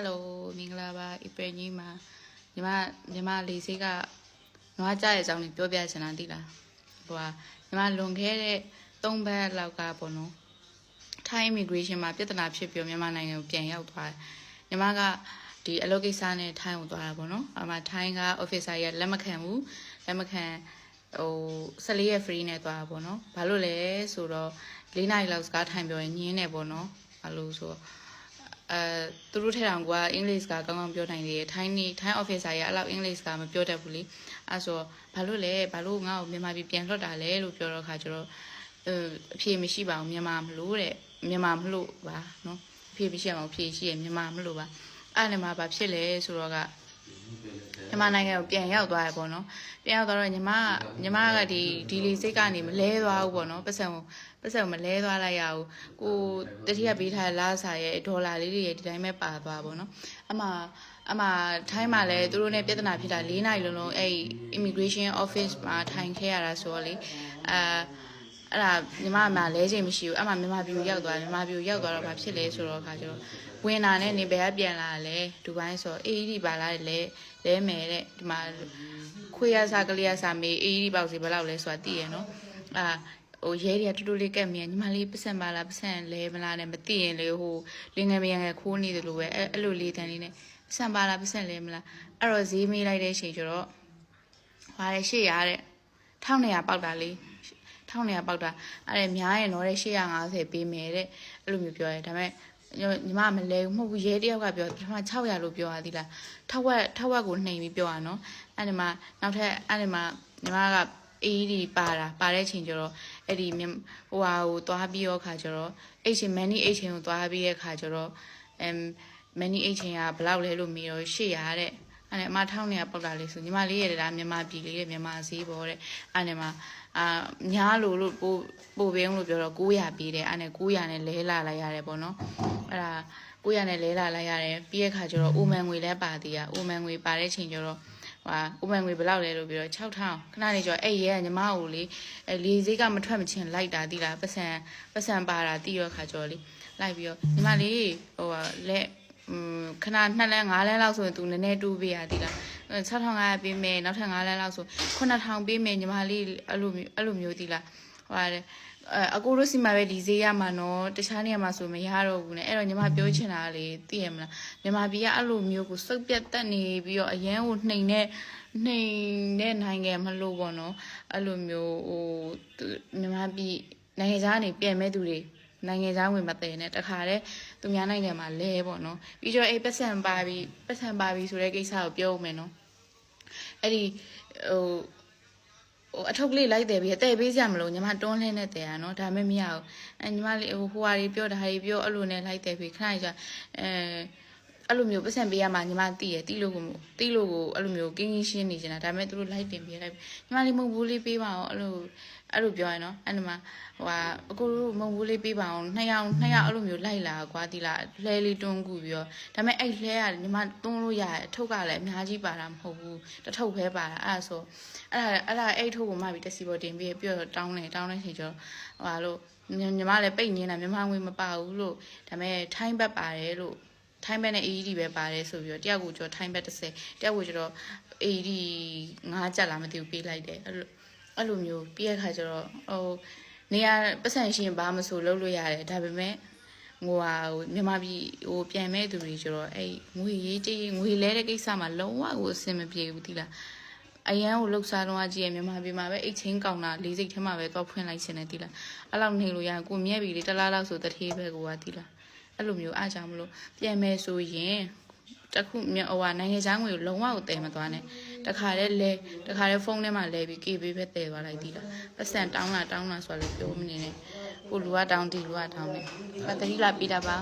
ယ်လိုမင်္ဂလာပါဧပြီညီမညီမညီမလေးစိတ်ကနွားကြရဲ့အကြောင်းကိုပြောပြချင်တာသိလားဟိုကညီမလွန်ခဲ့တဲ့၃ဘက်လောက်ကပေါ့နော် Thai immigration မှာပြဿနာဖြစ်ပြီးမြန်မာနိုင်ငံကိုပြန်ရောက်သွားတယ်ညီမကဒီအလုပ်ကိစ္စနဲ့ထိုင်းကိုသွားတာပေါ့နော်အမှထိုင်းက officer ရဲ့လက်မခံဘူးလက်မခံဟို14ရက် free နဲ့သွားတာပေါ့နော်ဘာလို့လဲဆိုတော့၄နိုင်လောက်စကားထိုင်ပြောရင်ညင်းနေပေါ့နော်ဘာလို့ဆိုတော့ အဲသူတို့ထဲတောင်ကအင်္ဂလိပ်စကားကောင်းကောင်းပြောနိုင်သေးတယ်ထိုင်းနေထိုင်း officer ရဲ့အဲ့လောက်အင်္ဂလိပ်စကားမပြောတတ်ဘူးလေအဲဆိုဘာလို့လဲဘာလို့ငါ့ကိုမြန်မာပြည်ပြန်လွှတ်တာလဲလို့ပြောတော့ခါကျတော့အဲအဖြေမရှိပါဘူးမြန်မာမလို့တဲ့မြန်မာမလို့ပါနော်အဖြေမရှိအောင်အဖြေရှိရမြန်မာမလို့ပါအဲ့ဒါနဲ့မှဘာဖြစ်လဲဆိုတော့က မြန်မာနိုင်ငံကိုပြန်ရောက်သွားရပေါ့နော်ပြန်ရောက်သွားတော့ညီမကညီမကဒီဒီလီစိတ်ကနေမလဲသွားဘူးပေါ့နော်ပတ်စံကိုပတ်စံကိုမလဲသွားလိုက်ရဘူးကိုတတိယပေးထားတဲ့လာစာရဲ့ဒေါ်လာလေးတွေရဲ့ဒီတိုင်းပဲပါသွားပေါ့နော်အမှအမှထိုင်းမှာလည်းသူတို့နဲ့ပြဿနာဖြစ်တာ၄နိုင်လုံးလုံးအဲ့ immigration office မှာထိုင်ခဲ့ရတာဆိုတော့လေအာ အဲ့ဒါညီမကမှလဲချိန်မရှိဘူးအမှမြန်မာပြည်ကိုရောက်သွားတယ်မြန်မာပြည်ကိုရောက်သွားတော့ဘာဖြစ်လဲဆိုတော့ခါကျတော့ဝင်လာနဲ့နေဘယ်ကပြန်လာလဲဒူဘိုင်းဆိုအေးဒီပါလာလဲလဲမယ်တဲ့ဒီမှာခွေးရစားကလေးရစားမေးအေးဒီပေါက်စီဘယ်လောက်လဲဆိုတာသိရနော်အာဟိုရဲတွေကတူတူလေးကက်မြန်ညီမလေးပတ်စံပါလားပတ်စံလဲမလားနဲ့မသိရင်လေဟိုလင်ငယ်မယံငယ်ခိုးနေတယ်လို့ပဲအဲ့အဲ့လိုလေးတန်းလေးနဲ့ပတ်စံပါလားပတ်စံလဲမလားအဲ့တော့ဈေးမေးလိုက်တဲ့အချိန်ကျတော့ဟာလေရှေ့ရတဲ့1200ပေါက်တာလေး 1200ပေါက်တာအဲ့ဒါများရင်တော့တဲ့850ပေးမယ်တဲ့အဲ့လိုမျိုးပြောရဲဒါပေမဲ့ညီမမလဲဘူးမဟုတ်ဘူးရဲတယောက်ကပြောပထမ600လို့ပြောရသေးလားထက်ဝက်ထက်ဝက်ကိုနှိမ်ပြီးပြောရနော်အဲ့ဒီမှာနောက်ထပ်အဲ့ဒီမှာညီမကအေးဒီပါတာပါတဲ့ချိန်ကျတော့အဲ့ဒီမြဟိုဟာကိုသွားပြီးတော့ခါကျတော့အိတ်ချင်း many အိတ်ချင်းကိုသွားပြီးတဲ့ခါကျတော့အမ် many အိတ်ချင်းကဘယ်လောက်လဲလို့မေးတော့800တဲ့ အဲ့ဒါအမထောင်းနေရပေါက်တာလေးဆိုညီမလေးရဲ့ဒါမြန်မာပြည်လေးရဲ့မြန်မာဈေးပေါ်တဲ့အဲ့ဒီမှာအာညားလို့လို့ပို့ပို့ပေးအောင်လို့ပြောတော့900ပေးတယ်အဲ့နဲ့900နဲ့လဲလာလိုက်ရတယ်ပေါ့နော်အဲ့ဒါ900နဲ့လဲလာလိုက်ရတယ်ပြီးတဲ့ခါကျတော့အိုမန်ငွေလည်းပါသေးရအိုမန်ငွေပါတဲ့ချိန်ကျတော့ဟာဥပန်ငွေဘယ်လောက်လဲလို့ပြီးတော့6000ခဏနေကျော်အဲ့ရဲကညီမကိုလေအဲလေးစိတ်ကမထွက်မချင်းလိုက်တာတိလားပတ်စံပတ်စံပါတာတိရောခါကျော်လေလိုက်ပြီးတော့ညီမလေးဟိုလက်อืม ခဏ2လမ်း5လမ်းလောက်ဆိုရင် तू နည်းနည်းတူးပေးရတိလား6500ပေးမယ်နောက်ထပ်5လမ်းလောက်ဆို9000ပေးမယ်ညီမလေးအဲ့လိုမျိုးအဲ့လိုမျိုးတိလားဟိုရတယ်အဲအကိုတို့စီမှာပဲဒီဈေးရမှာနော်တခြားနေရာမှာဆိုမရတော့ဘူးねအဲ့တော့ညီမပြောချင်တာလေသိရမလားမြန်မာပြည်ကအဲ့လိုမျိုးကိုစုပ်ပြတ်တက်နေပြီးတော့အရန်ကိုနှိမ်နေနှိမ်တဲ့နိုင်ငံမလို့ပေါ့နော်အဲ့လိုမျိုးဟိုမြန်မာပြည်နိုင်ငံခြားကနေပြန်မဲ့သူတွေ နိုင်ငံခြားဝင်မတဲ့နဲ့တခါတည်းသူများနိုင်ငံမှာလဲပေါ့နော်ပြီးတော့အဲ့ပတ်စံပါပြီးပတ်စံပါပြီးဆိုတဲ့ကိစ္စကိုပြောဦးမယ်နော်အဲ့ဒီဟိုဟိုအထုပ်ကလေးလိုက်တယ်ပြီးတဲ့ပေးကြမလို့ညီမတွန်းလှင်းနဲ့တယ်ရနော်ဒါမဲ့မရဘူးအဲညီမလေးဟိုဟိုဟာတွေပြောတာဟာတွေပြောအဲ့လိုနဲ့လိုက်တယ်ပြီးခဏကြာအဲ အဲ့လိုမျိုးပတ်စံပေးရမှာညီမတီးရတီးလို့ကိုတီးလို့ကိုအဲ့လိုမျိုးကင်းကင်းရှင်းနေနေတာဒါမဲ့သူတို့လိုက်တင်ပေးလိုက်ညီမလေးမုံဘူးလေးပေးပါအောင်အဲ့လိုအဲ့လိုပြောရင်နော်အဲ့ဒီမှာဟိုဟာအကိုတို့မုံဘူးလေးပေးပါအောင်နှစ်ယောက်နှစ်ယောက်အဲ့လိုမျိုးလိုက်လာကွာတီးလာလှဲလေးတွန်းကူပြီးတော့ဒါမဲ့အဲ့လှဲကညီမတွန်းလို့ရတယ်အထုပ်ကလည်းအများကြီးပါတာမဟုတ်ဘူးတစ်ထုပ်ပဲပါတာအဲ့ဒါဆိုအဲ့ဒါအဲ့ဒါအဲ့ထုပ်ကိုမှပြီးတက်စီပေါ်တင်ပြီးပြီးတော့တောင်းတယ်တောင်းတဲ့ချိန်ကျတော့ဟိုဟာလို့ညီမလည်းပိတ်နေတာမြန်မာငွေမပါဘူးလို့ဒါမဲ့ထိုင်းဘက်ပါတယ်လို့ ထိုင်းဘက်နဲ့ AED ပဲပါတယ်ဆိုပြီးတော့တယောက်ကိုကျော်ထိုင်းဘက်30တယောက်ကိုကျတော့ AED 5ကြက်လာမသိဘူးပေးလိုက်တယ်အဲ့လိုအဲ့လိုမျိုးပြီးရခါကျတော့ဟိုနေရာပတ်စံရှင်ဘာမဆိုလုပ်လို့ရတယ်ဒါပေမဲ့ငိုဟာဟိုမြန်မာပြည်ဟိုပြန်မဲ့သူတွေကျတော့အဲ့ငွေရေးကြေးငွေလဲတဲ့ကိစ္စမှာလုံးဝကိုအဆင်မပြေဘူးတိလားအရန်ကိုလှုပ်ရှားတော့အကြီးရမြန်မာပြည်မှာပဲအိတ်ချင်းကောင်တာလေးစိတ်ထဲမှာပဲတော့ဖွင့်လိုက်ရှင်တယ်တိလားအဲ့လောက်နေလို့ရရင်ကိုမြက်ပြီလေတလားလောက်ဆိုတထေးပဲကိုကတိလား အဲ့လိုမျိုးအားကြောင့်မလို့ပြန်မယ်ဆိုရင်တခုမြဟိုဟာနိုင်ငံခြားငွေကိုလုံးဝကိုတည်မသွားနဲ့တခါတည်းလဲတခါတည်းဖုန်းထဲမှာလဲပြီး KB ပဲတည်သွားလိုက်သေးလားပတ်စံတောင်းလာတောင်းလာဆိုတော့လည်းပြောမနေနဲ့ကိုလူကတောင်းဒီလူကတောင်းနေပတ်တတိလာပြီးတာပါ